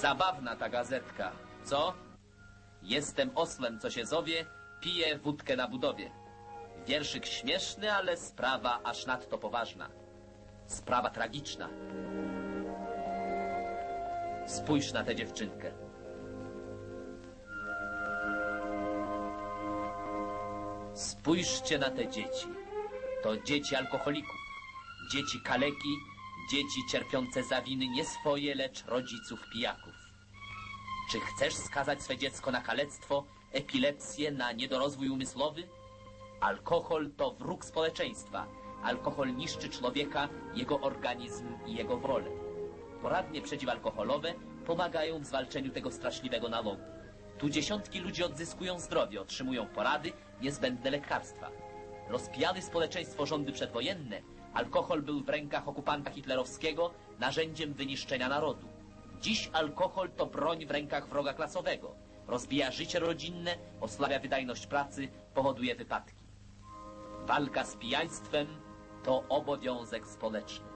Zabawna ta gazetka, co? Jestem oslem, co się zowie, piję wódkę na budowie. Wierszyk śmieszny, ale sprawa aż nadto poważna. Sprawa tragiczna. Spójrz na tę dziewczynkę. Spójrzcie na te dzieci. To dzieci alkoholików, dzieci kaleki, dzieci cierpiące za winy nie swoje, lecz rodziców pijaków. Czy chcesz skazać swe dziecko na kalectwo, epilepsję, na niedorozwój umysłowy? Alkohol to wróg społeczeństwa. Alkohol niszczy człowieka, jego organizm i jego wolę. Poradnie przeciwalkoholowe pomagają w zwalczeniu tego straszliwego nalogu. Tu dziesiątki ludzi odzyskują zdrowie, otrzymują porady, niezbędne lekarstwa. Rozpijały społeczeństwo rządy przedwojenne, alkohol był w rękach okupanta hitlerowskiego narzędziem wyniszczenia narodu. Dziś alkohol to broń w rękach wroga klasowego. Rozbija życie rodzinne, osłabia wydajność pracy, powoduje wypadki. Walka z pijaństwem to obowiązek społeczny.